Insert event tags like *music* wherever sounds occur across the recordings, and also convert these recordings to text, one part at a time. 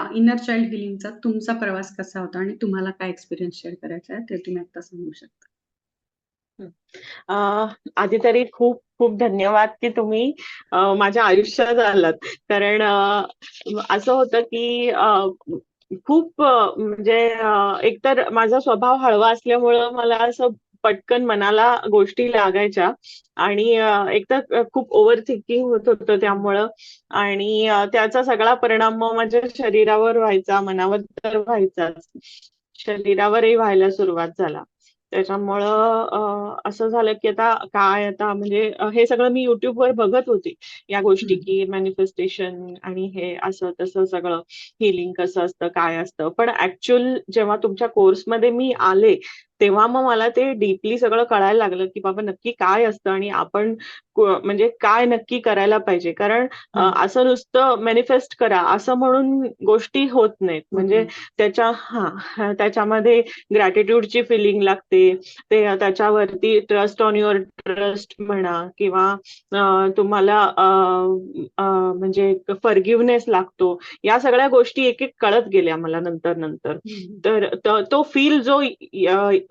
या inner child हिलिंगचा तुमचा प्रवास कसा होता आणि तुम्हाला काय एक्सपिरियन्स शेअर करायचा आहे ते तुम्ही आता सांगू शकता? आधी तरी खूप खूप धन्यवाद की तुम्ही माझ्या आयुष्यात आलात. कारण असं होतं की खूप म्हणजे एकतर माझा स्वभाव हळवा असल्यामुळं मला असं पटकन मनाला गोष्टी लागायच्या आणि अ, एकतर अ, खूप ओव्हर थिंकिंग होत होतं त्यामुळं आणि त्याचा सगळा परिणाम मग माझ्या शरीरावर व्हायचा, मनावर तर व्हायचाच. शरीरावरही व्हायला सुरुवात झाला. त्याच्यामुळं असं झालं की आता काय आता म्हणजे हे सगळं मी YouTubeवर बघत होते, या गोष्टी. की मॅनिफेस्टेशन आणि हे असं तसं सगळं हीलिंग कसं असतं, काय असतं. पण ॲक्चुअल जेव्हा तुमच्या कोर्समध्ये मी आले, तेव्हा मग मला ते डीपली सगळं कळायला लागलं की बाबा नक्की काय असतं आणि आपण म्हणजे काय नक्की करायला पाहिजे. कारण. असं नुसतं मॅनिफेस्ट करा असं म्हणून गोष्टी होत नाहीत. होत म्हणजे. त्याच्या हां, त्याच्यामध्ये ग्रॅटिट्यूडची फीलिंग लागते. ते त्याच्यावरती ट्रस्ट ऑन युअर ट्रस्ट म्हणा किंवा तुम्हाला म्हणजे फॉरगिव्हनेस लागतो. या सगळ्या गोष्टी एक-एक कळत गेल्या मला नंतर-नंतर. हं. तर त फील जो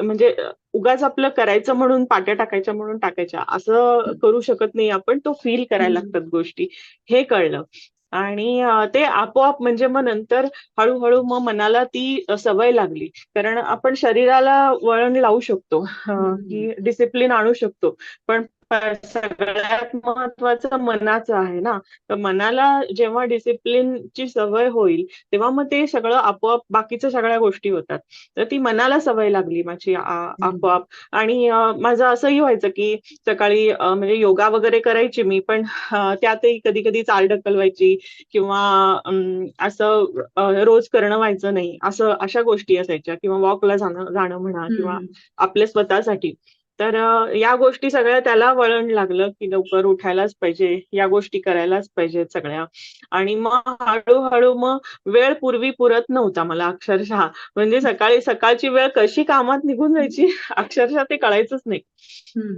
म्हणजे उगाच आपलं करायचं म्हणून पाट्या टाकायच्या म्हणून टाकायच्या, असं. करू शकत नाही आपण. तो फील करायला. लागतात गोष्टी, हे कळलं. आणि ते आपोआप म्हणजे मग नंतर हळू-हळू मग मनाला ती सवय लागली. कारण आपण शरीराला वळण लावू शकतो. की डिसिप्लिन आणू शकतो. पण सगळ्यात महत्वाचं मनाचं आहे ना. तर मनाला जेव्हा डिसिप्लिनची सवय होईल, तेव्हा मग ते सगळं आपोआप बाकीच्या सगळ्या गोष्टी होतात. तर ती मनाला सवय लागली माझी. आपोआप आणि माझं असंही व्हायचं की सकाळी म्हणजे योगा वगैरे करायची मी, पण त्यातही कधी-कधी चालढकल व्हायची किंवा अं, असं रोज करणं व्हायचं नाही. असं अशा गोष्टी असायच्या किंवा वॉकला जाणं जाणं म्हणा किंवा. आपल्या स्वतःसाठी. तर या गोष्टी सगळ्या त्याला वळण लागलं की लवकर उठायलाच पाहिजे, या गोष्टी करायलाच पाहिजेत सगळ्या. आणि मग हळू-हळू मग वेळ पूर्वी पुरत नव्हता मला अक्षरशः. म्हणजे सकाळी सकाळची वेळ कशी कामात निघून जायची *laughs* अक्षरशः ते कळायचंच नाही.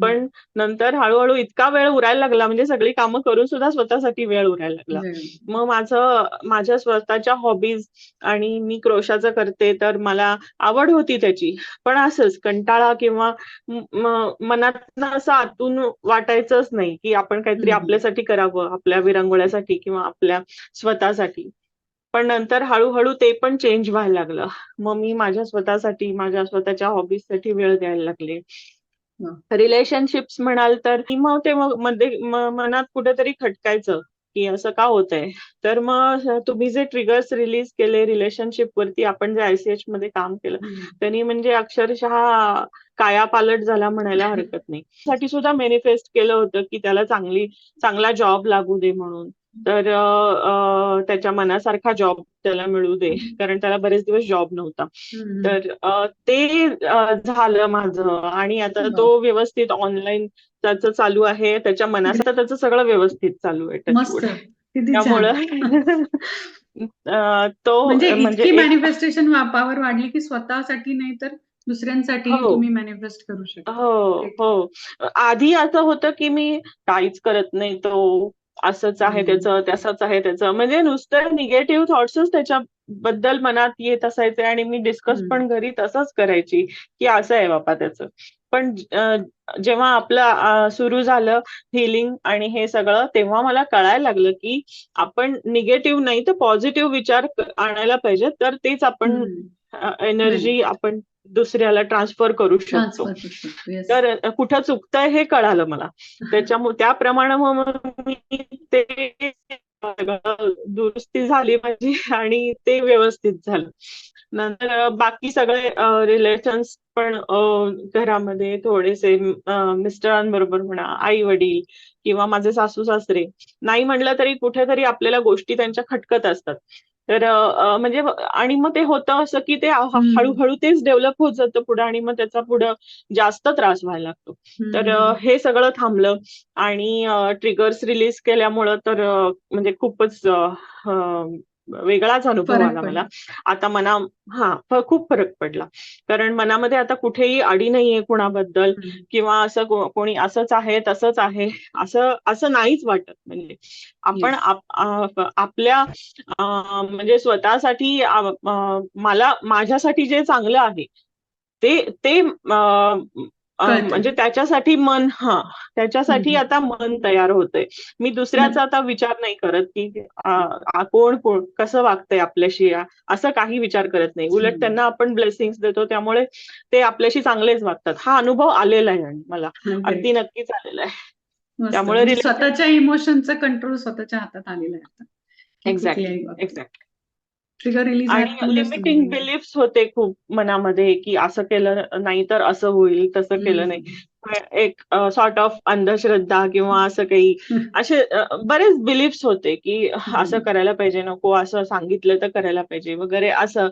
पण नंतर हळू-हळू इतका वेळ उरायला लागला म्हणजे सगळी कामं करून सुद्धा स्वतःसाठी वेळ उरायला लागला. मग माझं माझ्या स्वतःच्या हॉबीज आणि मी क्रोशाचं करते, तर मला आवड होती त्याची. पण असंच कंटाळा किंवा म म मनातनं असं आतून वाटायचंच नाही की आपण काहीतरी. आपल्यासाठी करावं, आपल्या विरंगुळ्यासाठी किंवा आपल्या स्वतःसाठी. पण नंतर हळू-हळू ते पण चेंज व्हायला लागलं. मग मी माझ्या स्वतःसाठी, माझ्या स्वतःच्या हॉबीजसाठी वेळ द्यायला लागले. रिलेशनशिप्स म्हणाल तर मग ते मग मध्ये मनात कुठेतरी खटकायचं, की असं का होतंय? तर मग तुम्ही जे ट्रिगर्स रिलीज केले रिलेशनशिपवरती आपण जे आय-सी-एचमध्ये काम केलं. त्यांनी म्हणजे अक्षरशः कायापालट झाला म्हणायला हरकत नाही. साठी सुद्धा मॅनिफेस्ट केलं होतं की त्याला चांगली चांगला जॉब लागू दे म्हणून. तर त्याच्या मनासारखा जॉब त्याला मिळू दे. कारण त्याला बरेच दिवस जॉब नव्हता. तर ते झालं माझं आणि आता! तो व्यवस्थित ऑनलाईन त्याचं चालू आहे. त्याच्या मनासारखं त्याचं सगळं व्यवस्थित चालू आहे. त्यामुळं म्हणजे *laughs* तो म्हणजे मॅनिफेस्टेशन वा पॉवर वाढली की स्वतःसाठी नाही तर दुसऱ्यांसाठीही हो. तुम्ही मॅनिफेस्ट करू शकता. हो. हो. आधी असं होतं की मी काहीच करत नाही तो, असंच आहे. त्याचं, तसंच आहे त्याचं. म्हणजे नुसतं निगेटिव्ह थॉट्सच त्याच्याबद्दल मनात येत असायचे आणि मी डिस्कस. पण घरी तसंच करायची, की असं आहे बाबा त्याचं. पण जेव्हा आपलं सुरू झालं हीलिंग आणि हे सगळं, तेव्हा मला कळायला लागलं की आपण निगेटिव्ह नाही तर पॉझिटिव्ह विचार आणायला पाहिजे. तर तेच आपण एनर्जी. आपण दुसऱ्याला ट्रान्सफर करू शकतो. तर कुठं चुकतंय हे कळालं मला. *laughs* त्याच्यामुळे त्याप्रमाणे मग मी ते दुरुस्ती झाली माझी आणि ते व्यवस्थित झालं. नंतर बाकी सगळे रिलेशन्स पण घरामध्ये थोडेसे मिस्टरांबरोबर म्हणा, आई-वडील किंवा माझे सासू-सासरे, नाही म्हणलं तरी कुठेतरी आपल्याला गोष्टी त्यांच्या खटकत असतात. तर म्हणजे आणि मग ते होतं असं की ते. हळू-हळू तेच डेव्हलप होत जातं पुढं आणि मग त्याचा पुढं जास्त त्रास व्हायला लागतो. तर हं, सगळं थांबलं आणि ट्रिगर्स रिलीज केल्यामुळं तर म्हणजे खूपच वेगळाच अनुभव आला मला. आता मना हां, खूप फरक पडला. कारण मनामध्ये आता कुठेही अडी नाहीये कुणाबद्दल. किंवा असं कोणी असंच आहे, तसंच आहे, असं असं नाहीच वाटत म्हणजे. आपण आपल्या म्हणजे स्वतःसाठी मला माझ्यासाठी जे चांगलं आहे, ते ते कळतंय. म्हणजे त्याच्यासाठी मन हां, हं, त्याच्यासाठी हं. आता मन तयार होतंय. मी दुसऱ्याचा आता विचार नाही करत, की आ, कोण कोण कसं वागतंय आपल्याशी असं काही विचार करत नाही. उलट हं. त्यांना आपण ब्लेसिंग्स देतो त्यामुळे ते आपल्याशी चांगलेच वागतात. हा अनुभव आलेला आहे आणि मला. अगदी नक्कीच आलेला आहे. मस्त. त्यामुळे म्हणजे रिलेशन स्वतःच्या इमोशनचा कंट्रोल स्वतःच्या हातात आलेला आहे आता. की एक्झॅक्टली, बाबतीत. एक्झॅक्टली. ट्रिगर रिलीज आणि लिमिटिंग घ्या. बिलीफ्स होते खूप मनामध्ये, की असं केलं नाही तर असं होईल, तसं केलं नाही. एक सॉर्ट ऑफ अंधश्रद्धा किंवा असं काही *laughs* असे बरेच बिलीफ्स होते, की असं. करायला पाहिजे, नको असं सांगितलं तर करायला पाहिजे वगैरे असं.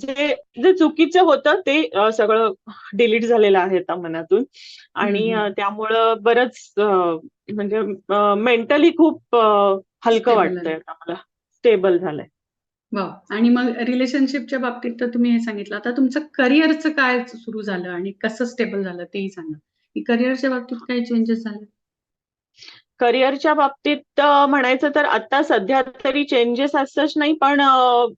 जे जे चुकीचं होतं ते सगळं डिलीट झालेलं आहे आता मनातून आणि त्यामुळं बरंच म्हणजे मेंटली खूप हलकं वाटतंय. आता मला. स्टेबल झालंय. वॉव! आणि मग रिलेशनशिपच्या बाबतीत तर तुम्ही हे सांगितलं. आता तुमचं करिअरचं काय सुरू झालं आणि कसं स्टेबल झालं तेही सांगा? की करिअरच्या बाबतीत काही चेंजेस झाले? करिअरच्या बाबतीत म्हणायचं तर आता सध्या तरी चेंजेस ॲज सच नाही, पण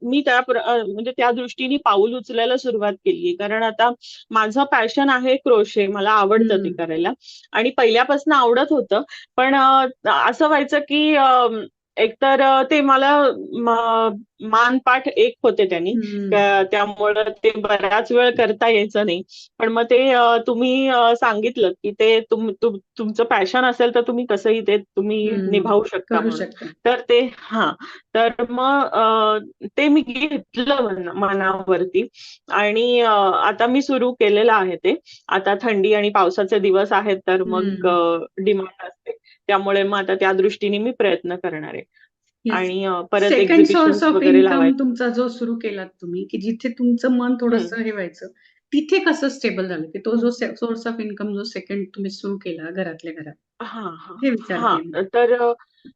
मी त्या म्हणजे त्या दृष्टीने पाऊल उचलायला सुरुवात केलीये. कारण आता माझं पॅशन आहे क्रोशे. मला आवडतं ते. करायला आणि पहिल्यापासून आवडत होतं. पण असं व्हायचं की एकतर ते मला मानपाठ एक होते त्यांनी. त्या त्यामुळं ते बराच वेळ करता यायचं नाही. पण मग ते तुम्ही अ, सांगितलंत की ते तुम तुम तुमचं पॅशन असेल तर तुम्ही कसंही ते तुम्ही. निभावू शकता. तर ते हां. तर मग ते मी घेतलं मना मनावरती आणि आता मी सुरू केलेलं आहे ते. आता थंडी आणि पावसाचे दिवस आहेत तर मग डिमांड असते. त्यामुळे मग आता त्या दृष्टीने मी प्रयत्न करणार आहे. आणि परत सेकंड सोर्स ऑफ इन्कम. तुमचा जो सुरू केलात तुम्ही, की जिथे तुमचं मन. थोडंसं हे व्हायचं, तिथे कसं स्टेबल झालं? की तो. जो सोर्स ऑफ इन्कम जो सेकंड तुम्ही सुरू केला घरातल्या घरात, हां, हां. हे? हां. तर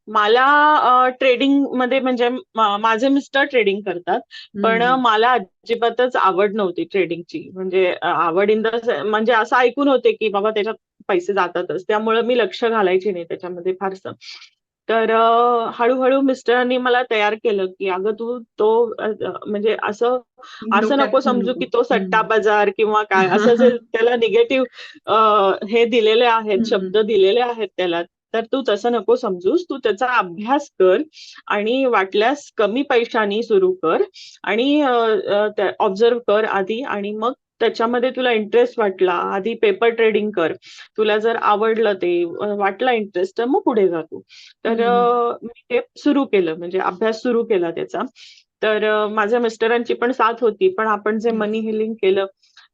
मला अ, ट्रेडिंगमध्ये म्हणजे माझे मिस्टर ट्रेडिंग करतात. पण. मला अजिबातच आवड नव्हती ट्रेडिंगची. म्हणजे आवड इन द म्हणजे असं ऐकून होते, की बाबा त्याच्यात पैसे जातातच. त्यामुळं मी लक्ष घालायची नाही त्याच्यामध्ये फारसं. तर हळू-हळू मिस्टरांनी मला तयार केलं, की "अगं तू तो म्हणजे असं असं नको समजू. की तो. सट्टा बाजार किंवा काय असं जे *laughs* त्याला निगेटिव्ह हे दिलेले आहेत. शब्द दिलेले आहेत त्याला. तर तू तसं नको समजूस. तू त्याचा अभ्यास कर आणि वाटल्यास कमी पैशानी सुरू कर आणि ऑब्झर्व्ह कर आधी आणि मग त्याच्यामध्ये तुला इंटरेस्ट वाटला, आधी पेपर ट्रेडिंग कर. तुला जर आवडलं ते वाटला इंटरेस्ट तर मग पुढे जा तू." तर मी ते सुरू केलं म्हणजे अभ्यास सुरू केला त्याचा. तर माझ्या मिस्टरांची पण साथ होती. पण आपण जे मनी. हिलिंग केलं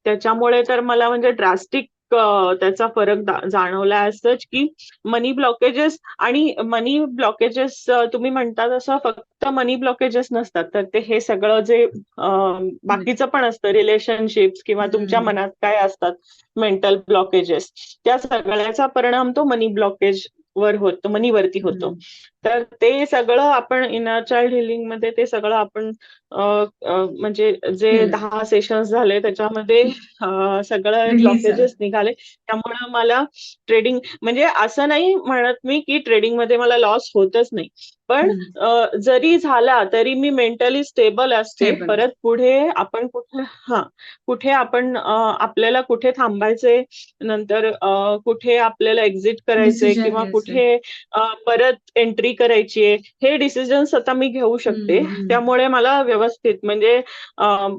त्याच्यामुळे तर मला म्हणजे ड्रास्टिक त्याचा फरक जाणवला सच की मनी ब्लॉकेजेस आणि मनी ब्लॉकेजेस तुम्ही म्हणता तसं फक्त मनी ब्लॉकेजेस नसतात. तर ते हे सगळं जे बाकीचं पण असतं रिलेशनशिप्स किंवा तुमच्या. मनात काय असतात मेंटल ब्लॉकेजेस, त्या सगळ्याचा परिणाम तो मनी ब्लॉकेजवर होतो, मनीवरती होतो. तर ते सगळं आपण इनर चाइल्ड हीलिंगमध्ये ते सगळं आपण म्हणजे जे. 10 सेशन्स झाले त्याच्यामध्ये सगळं. ब्लॉकेजेस निघाले. त्यामुळं मला ट्रेडिंग म्हणजे असं नाही म्हणत मी, की ट्रेडिंगमध्ये मला लॉस होतच नाही. पण जरी झाला तरी मी मेंटली स्टेबल असते. परत. पुढे आपण कुठे हां. कुठे आपण आपल्याला कुठे थांबायचंय, नंतर कुठे आपल्याला एक्झिट डिसिजन किंवा. कुठे परत एंट्री करायची आहे, हे डिसिजन्स आता मी घेऊ शकते. त्यामुळे मला व्यवस्थित म्हणजे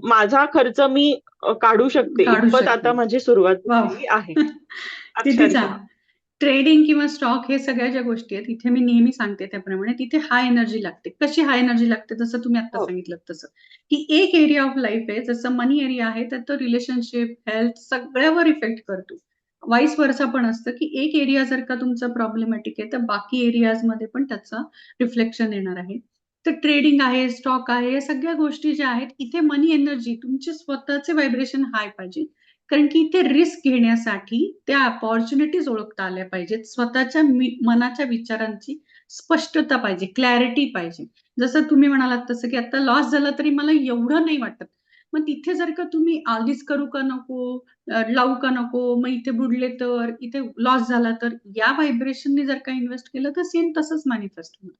माझा खर्च मी काढू शकते. शकते. आता माझी सुरुवात आहे. *laughs* ट्रेडिंग किंवा स्टॉक हे सगळ्या ज्या गोष्टी आहेत, इथे मी नेहमी सांगते त्याप्रमाणे तिथे हाय एनर्जी लागते. कशी हाय एनर्जी लागते? जसं तुम्ही आत्ता हो. सांगितलत तसं, की एक एरिया ऑफ लाईफ आहे, जसं मनी एरिया आहे, तर तो रिलेशनशिप, हेल्थ सगळ्यावर इफेक्ट करतो. वाईस वर्सा पण असतं, की एक एरिया जर का तुमचा प्रॉब्लेमॅटिक आहे, तर बाकी एरियाजमध्ये पण त्याचा रिफ्लेक्शन येणार आहे. तर ट्रेडिंग आहे, स्टॉक आहे, या सगळ्या गोष्टी ज्या आहेत, इथे मनी एनर्जी तुमचे स्वतःचे व्हायब्रेशन हाय पाहिजे. कारण की इथे रिस्क घेण्यासाठी त्या अपॉर्च्युनिटीज ओळखता आल्या पाहिजेत. स्वतःच्या मनाच्या विचारांची स्पष्टता पाहिजे, क्लॅरिटी पाहिजे. जसं तुम्ही म्हणालात तसं, की आता लॉस झाला तरी मला एवढं नाही वाटत. मग तिथे जर का तुम्ही आधीच करू का नको, लावू का नको, मग इथे बुडले तर, इथे लॉस झाला तर, या व्हायब्रेशनने जर का इन्व्हेस्ट केलं तर सेम तसंच मॅनिफेस्ट होणार.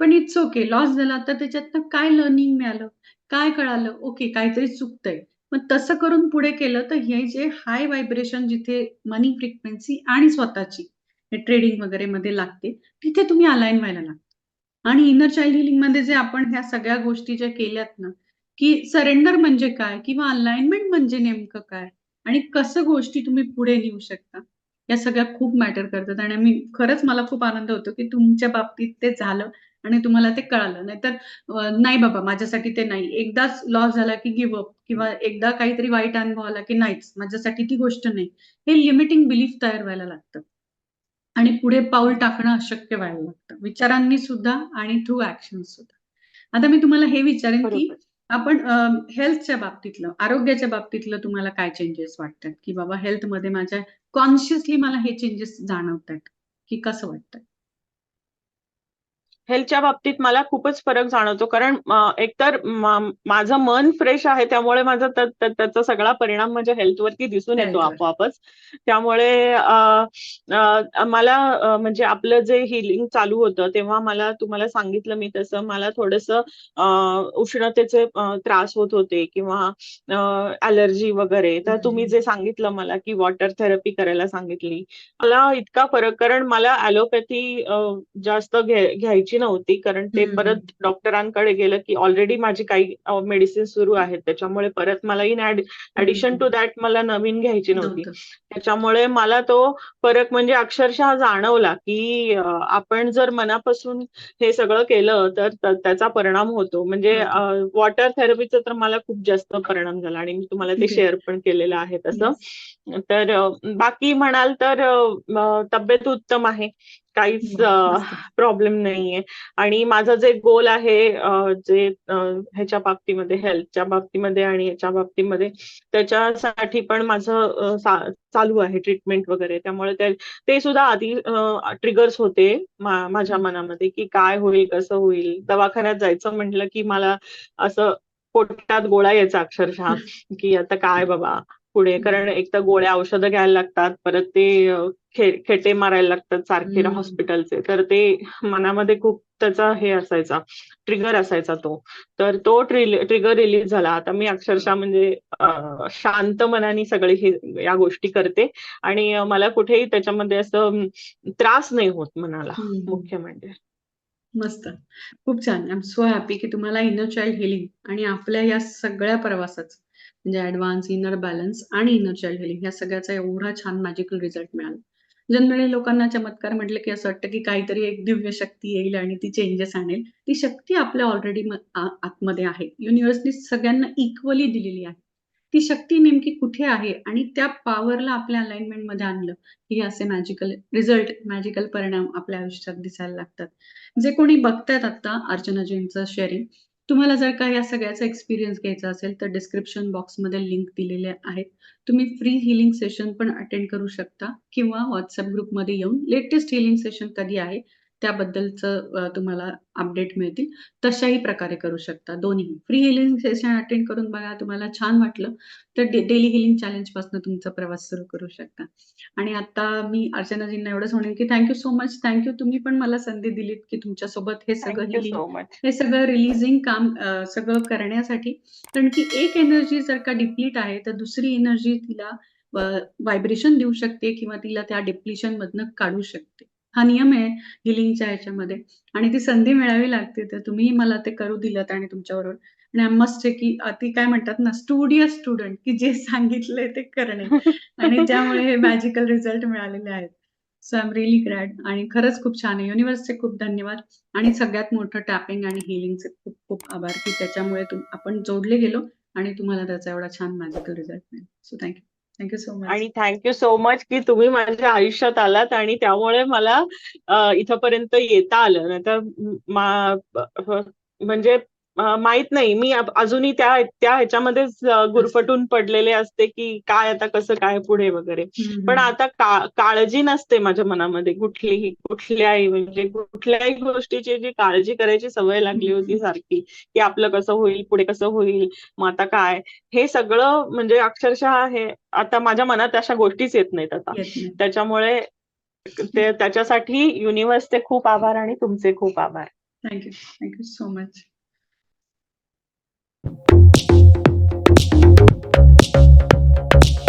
पण इट्स ओके. लॉस झाला तर त्याच्यातनं काय लर्निंग मिळालं? काय कळालं? ओके, काहीतरी चुकतंय. मग तसं करून पुढे केलं तर हे जे हाय व्हायब्रेशन जिथे मनी फ्रिक्वेन्सी आणि स्वतःची हे ट्रेडिंग वगैरेमध्ये लागते, तिथे तुम्ही अलाईन व्हायला लागता. आणि इनर चाइल्ड हीलिंगमध्ये जे आपण ह्या सगळ्या गोष्टी ज्या केल्यात ना, की सरेंडर म्हणजे काय? किंवा अलाइनमेंट म्हणजे नेमकं काय? आणि कसं गोष्टी तुम्ही पुढे नेऊ शकता? या सगळ्या खूप मॅटर करतात आणि मी खरंच मला खूप आनंद होतो, की तुमच्या बाबतीत ते झालं आणि तुम्हाला ते कळालं. नाहीतर नाही बाबा माझ्यासाठी ते नाही. एकदाच लॉस झाला की गिव्ह अप किंवा एकदा काहीतरी वाईट अनुभव आला की नाहीच, माझ्यासाठी ती गोष्ट नाही. हे लिमिटिंग बिलीफ तयार व्हायला लागतं. आणि पुढे पाऊल टाकणं अशक्य व्हायला लागतं. विचारांनी सुद्धा आणि थ्रू ऍक्शन सुद्धा. आता मी तुम्हाला हे विचारेन, की आपण हेल्थच्या बाबतीतलं, आरोग्याच्या बाबतीतलं तुम्हाला काय चेंजेस वाटतात? की बाबा हेल्थमध्ये माझ्या कॉन्शियसली मला हे चेंजेस जाणवतायत, की कसं वाटतंय? हेल्थच्या बाबतीत मला खूपच फरक जाणवतो. कारण एकतर माझं मन फ्रेश आहे त्यामुळे माझा त्या त्या त्याचा सगळा परिणाम माझ्या हेल्थवरती दिसून येतो. आपोआपच. त्यामुळे मला म्हणजे आपलं जे हीलिंग चालू होतं तेव्हा मला तुम्हाला सांगितलं मी तसं मला थोडंसं उष्णतेचे त्रास होत होते किंवा अ, ॲलर्जी वगैरे. तर तुम्ही. जे सांगितलं मला, की वॉटर थेरपी करायला सांगितली. मला इतका फरक कारण मला ॲलोपॅथी जास्त घ्या घ्यायची नव्हती. कारण ते परत. डॉक्टरांकडे गेलं, की ऑलरेडी माझी काही मेडिसिन सुरू आहेत. त्याच्यामुळे परत मला in ad addition to. That मला नवीन घ्यायची नव्हती. त्याच्यामुळे मला तो फरक म्हणजे अक्षरशः जाणवला, की आपण जर मनापासून हे सगळं केलं तर त्याचा परिणाम होतो. म्हणजे. वॉटर थेरपीचा तर मला खूप जास्त परिणाम झाला आणि मी तुम्हाला ते. शेअर पण केलेलं आहे तसं. तर बाकी म्हणाल तर तब्येत उत्तम आहे. काहीच. प्रॉब्लेम नाहीये आणि माझं जे गोल आहे जे ह्याच्या बाबतीमध्ये हेल्थच्या बाबतीमध्ये आणि ह्याच्या बाबतीमध्ये त्याच्यासाठी पण माझं चालू आहे ट्रीटमेंट वगैरे. त्यामुळे ते सुद्धा आधी ट्रिगर्स होते माझ्या. मनामध्ये, की काय होईल? कसं होईल? दवाखान्यात जायचं म्हटलं, की मला असं पोटात गोळा यायचा अक्षरशः, *laughs* की आता काय बाबा पुढे? कारण. एक तर गोळ्या, औषधं घ्यायला लागतात. परत ते खे खेटे मारायला लागतात सारखे. हॉस्पिटलचे. तर ते मनामध्ये खूप त्याचा हे असायचा, ट्रिगर असायचा तो. तर तो ट्रिल ट्रिगर रिलीज झाला. आता मी अक्षरशः म्हणजे शांत मनाने सगळे हे या गोष्टी करते आणि मला कुठेही त्याच्यामध्ये असं त्रास नाही होत मनाला. मुख्य म्हणजे. मस्त. खूप छान. आय एम सो हॅपी की तुम्हाला इनर चाइल्ड हीलिंग आणि आपल्या या सगळ्या प्रवासाचं म्हणजे ॲडव्हान्स, इनर बॅलन्स आणि इनर चाइल्ड हीलिंग या सगळ्याचा एवढा छान मॅजिकल रिझल्ट मिळाला. जनरली लोकांना चमत्कार म्हटलं की असं वाटतं की काहीतरी एक दिव्य शक्ती येईल आणि ती चेंजेस आणेल. ती शक्ती आपल्या ऑलरेडी आतमध्ये आहे. युनिव्हर्सनी सगळ्यांना इक्वली दिलेली आहे. ती शक्ती नेमकी कुठे आहे आणि त्या पॉवरला आपल्या अलाइनमेंटमध्ये आणलं, की असे मॅजिकल रिझल्ट, मॅजिकल परिणाम आपल्या आयुष्यात दिसायला लागतात. जे कोणी बघतायत आता अर्चनाजींचं शेअरिंग, तुम्हाला जर का या सगळ्याचा एक्सपिरियन्स घ्यायचा असेल, तर डिस्क्रिप्शन बॉक्समध्ये लिंक दिलेले आहेत. तुम्ही फ्री हिलिंग सेशन पण अटेंड करू शकता किंवा व्हॉट्सअप ग्रुपमध्ये येऊन लेटेस्ट हिलिंग सेशन कधी आहे, त्याबद्दलचं तुम्हाला अपडेट मिळतील. तशाही प्रकारे करू शकता दोन्हीही. फ्री हीलिंग सेशन अटेंड करून बघा, तुम्हाला छान वाटलं, तर डेली हीलिंग चॅलेंजपासून तुमचा प्रवास सुरू करू शकता. आणि आता मी अर्चनाजींना एवढंच म्हणेन, की थँक सो मच. थँक तुम्ही पण मला संधी दिलीत, की तुमच्यासोबत हे सगळं हीलिंग, सो मच. हे सगळं रिलीजिंग काम सगळं करण्यासाठी. कारण की एक एनर्जी जर का डिप्लीट आहे, तर दुसरी एनर्जी तिला व्हायब्रेशन देऊ शकते किंवा तिला त्या डिप्लिशनमधनं काढू शकते. हा नियम आहे हिलिंगच्या याच्यामध्ये. आणि ती संधी मिळावी लागते. तर तुम्हीही मला ते करू दिलत आणि तुमच्याबरोबर. आणि आय मस्ट की ती काय म्हणतात ना स्टुडियस स्टुडंट, की जे *laughs* सांगितलंय ते करणे. आणि त्यामुळे हे मॅजिकल रिझल्ट मिळालेले आहेत. So I am really glad आणि खरंच खूप छान आहे. युनिव्हर्सचे खूप धन्यवाद. आणि सगळ्यात मोठं टॅपिंग आणि हिलिंगचे खूप खूप आभार, की त्याच्यामुळे आपण जोडले गेलो आणि तुम्हाला त्याचा एवढा छान मॅजिकल रिझल्ट मिळेल. So thank you thank you so much. आणि थँक्यू सो मच, की तुम्ही माझ्या आयुष्यात आलात आणि त्यामुळे मला इथपर्यंत येता आलं. नाहीतर म्हणजे माहीत नाही मी अजूनही त्या त्या ह्याच्यामध्येच गुरफटून पडलेले असते की काय आता कसं काय पुढे वगैरे पण. आता का- काळजी नसते माझ्या मनामध्ये कुठलीही कुठल्याही म्हणजे कुठल्याही गोष्टीची जी काळजी करायची सवय लागली होती. सारखी की आपलं कसं होईल पुढे कसं होईल मग आता काय हे सगळं म्हणजे अक्षरशः हे आता माझ्या मनात अशा गोष्टीच येत नाहीत आता. त्याच्यामुळे ते त्याच्यासाठी युनिव्हर्सचे खूप आभार आणि तुमचे खूप आभार thank you. Thank you so much. Thank you.